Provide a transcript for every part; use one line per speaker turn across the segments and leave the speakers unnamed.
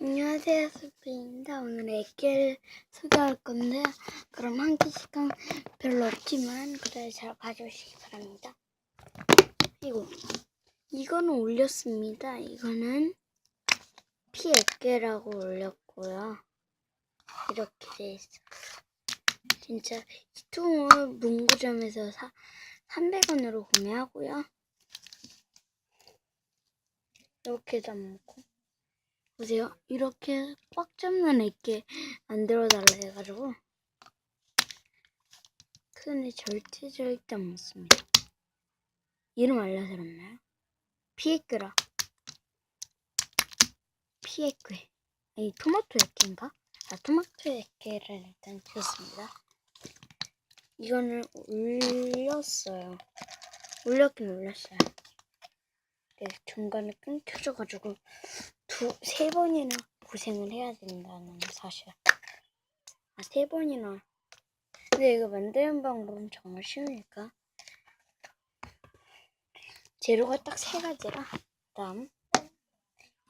안녕하세요, 수피입니다. 오늘 애기를 소개할 건데요. 그럼 한 개씩은 별로 없지만 그래도 잘 봐주시기 바랍니다. 이거 이거는 올렸습니다. 이거는 피 애기라고 올렸고요. 이렇게 돼 있어요. 진짜 이 통은 문구점에서 사, 300원으로 구매하고요. 이렇게 담고 보세요. 이렇게 꽉 잡는 애게 만들어 달라 해가지고 근데 절대 절대 못 씁니다. 이름 알려드렸나요? 피에크라 피에크 아니 토마토 액기인가? 아 토마토 액기를 일단 지었습니다. 이거는 올렸어요. 올렸긴 올렸어요. 네, 중간에 끊겨져가지고 두, 세 번이나 고생을 해야 된다는 사실. 아, 세 번이나. 근데 이거 만드는 방법은 정말 쉬우니까. 재료가 딱 세 가지라. 다음.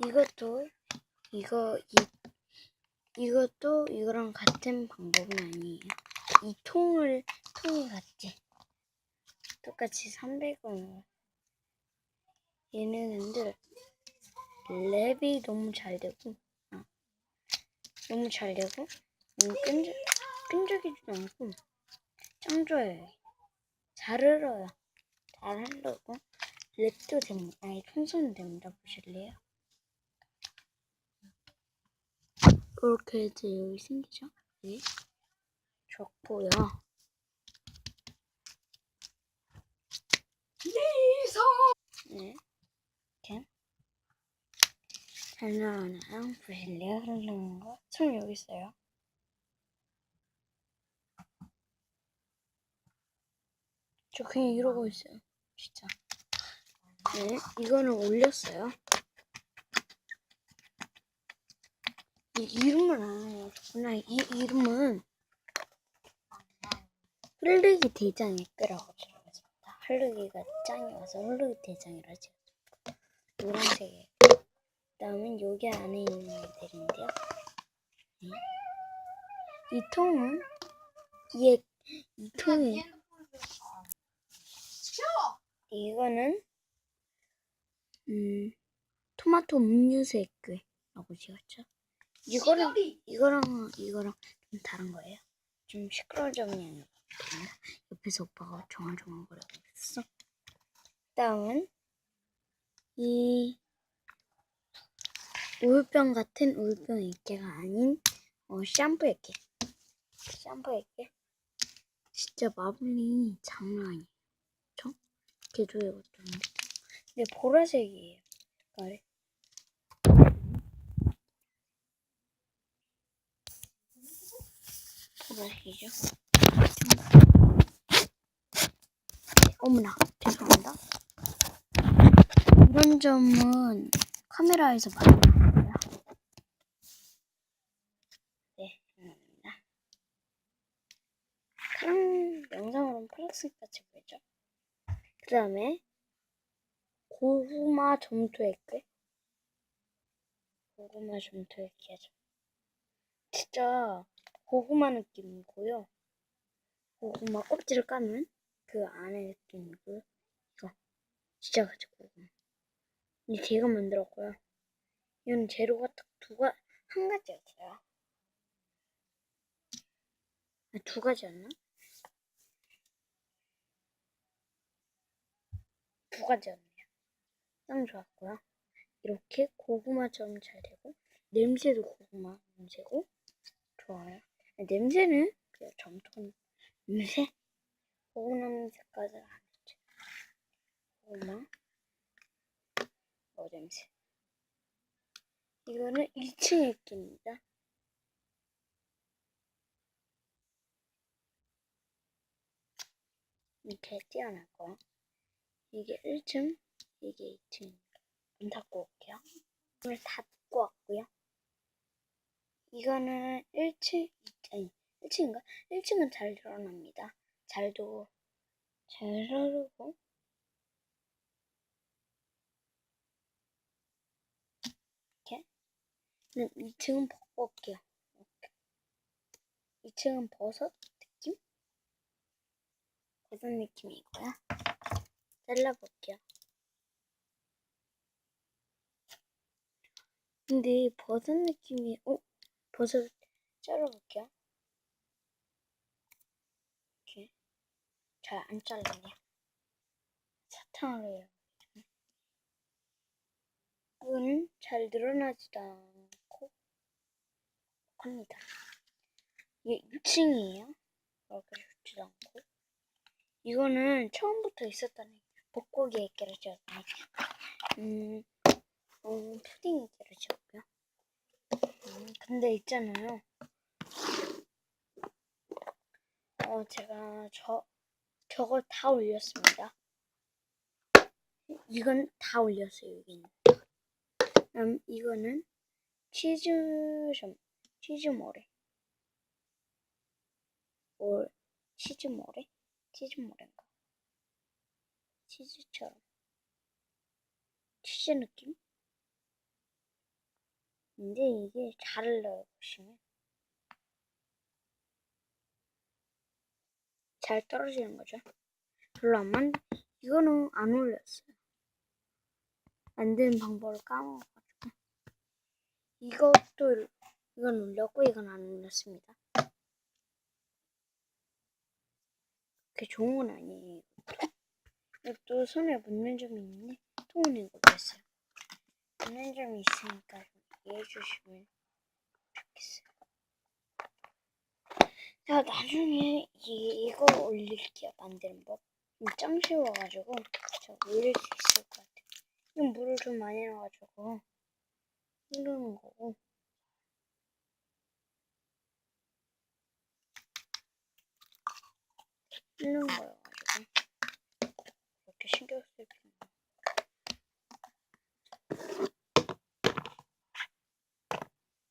이것도, 이거, 이, 이것도 이거랑 같은 방법은 아니에요. 이 통을, 통이 같지. 똑같이 300원으로. 얘네들 랩이 너무 잘 되고 어. 너무 잘 되고 음, 끈적, 끈적이지도 않고 짱 좋아요 잘 흘러요 잘 흐르고 랩도 됩니다 아니 손손 됩니다 보실래요? 이렇게 이제 여기 생기죠? 여기 좋고요 네 이렇게 잘 나오나요? 보실래요? 흐르는 거? 손 여기 있어요. 저 그냥 이러고 있어요. 진짜. 네, 이거는 올렸어요. 이 이름을 알아요. 그나 이 이름은 흐르기 대장의 끄라고 적었습니다. 흐르기가 짱이 와서 흐르기 대장이라 지었습니다. 노란색에. 그 다음은 여기 안에 있는 애들인데요. 네. 이 통은 이, 이 통이 이거는 음 토마토 음료수 액괴라고 지었죠. 이거랑 이거랑 이거랑 좀 다른 거예요. 좀 시끄러운 점이 아니라 옆에서 오빠가 정얼정얼거리고 있어. 다음은 이 우유병 같은 우유병 액계가 아닌 어, 샴푸 액계. 샴푸 액계. 진짜 마블이 장난 아니에요. 저? 개조해 어쩌는데. 근데 보라색이에요. 색깔이. 보라색이죠. 어머나, 죄송합니다. 이런 점은 카메라에서 봐요. 네, 감사합니다. 그럼 영상으로는 플렉스 같이 보이죠? 그 다음에 고구마 점토 액괴 고구마 점토 액괴죠. 진짜 고구마 느낌이고요. 고구마 껍질을 까면 그 안에 느낌이고요. 이거 진짜 같이 고구마. 이 제가 만들었고요. 이건 재료가 딱 두 가, 한 가지였어요. 아, 두 가지였나? 두 가지였네요. 짱 좋았고요. 이렇게 고구마처럼 잘 되고 냄새도 고구마 냄새고 좋아요. 냄새는 그냥 점토 냄새? 고구마 냄새까지 안 했죠. 고구마 어 냄새. 이거는 1층 액기입니다. 이렇게 띄어놨고 이게 1층, 이게 2층입니다. 문 닫고 올게요. 문을 닫고 왔고요. 이거는 1층, 아니 1층인가? 1층은 잘 드러납니다. 잘도 잘 흐르고 이렇게 네, 2층은 벗고 올게요. 이렇게. 2층은 버섯 느낌? 버섯 느낌이고요. 잘라볼게요. 근데 버섯 느낌이, 어? 버섯 잘라볼게요. 이렇게. 잘 안 잘라네요. 사탕을 해요. 이거는 잘 늘어나지도 않고 합니다. 이게 6층이에요. 그렇게 좋지도 않고. 이거는 처음부터 있었다는 복고기에 깨러졌다니. 음, 음, 푸딩에 깨러졌고요. 음, 근데 있잖아요. 어, 제가 저, 저걸 다 올렸습니다. 이건 다 올렸어요, 여기는. 음, 이거는 치즈, 좀, 치즈 모래. 뭘, 치즈 모래? 치즈 모래인가? 치즈처럼. 치즈 느낌? 근데 이게 잘 흘러요, 보시면. 잘 떨어지는 거죠. 별로 안 만, 이거는 안 올렸어요. 만드는 방법을 까먹어가지고. 이것도, 이건 올렸고, 이건 안 올렸습니다. 그게 좋은 건 아니에요. 이것도 손에 묻는 점이 있는데, 통은 이거 됐어요. 묻는 점이 있으니까 좀 이해해 주시면 좋겠어요. 자, 나중에 이, 이거 올릴게요. 만드는 법. 짱 쉬워가지고, 제가 올릴 수 있을 것 같아요. 이건 물을 좀 많이 넣어가지고, 흐르는 거고. 흐르는 거여가지고, 그렇게 신경 쓸 필요 없어요.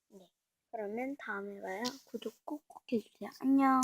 네. 그러면 다음에 봐요. 구독 꼭꼭 해주세요. 안녕.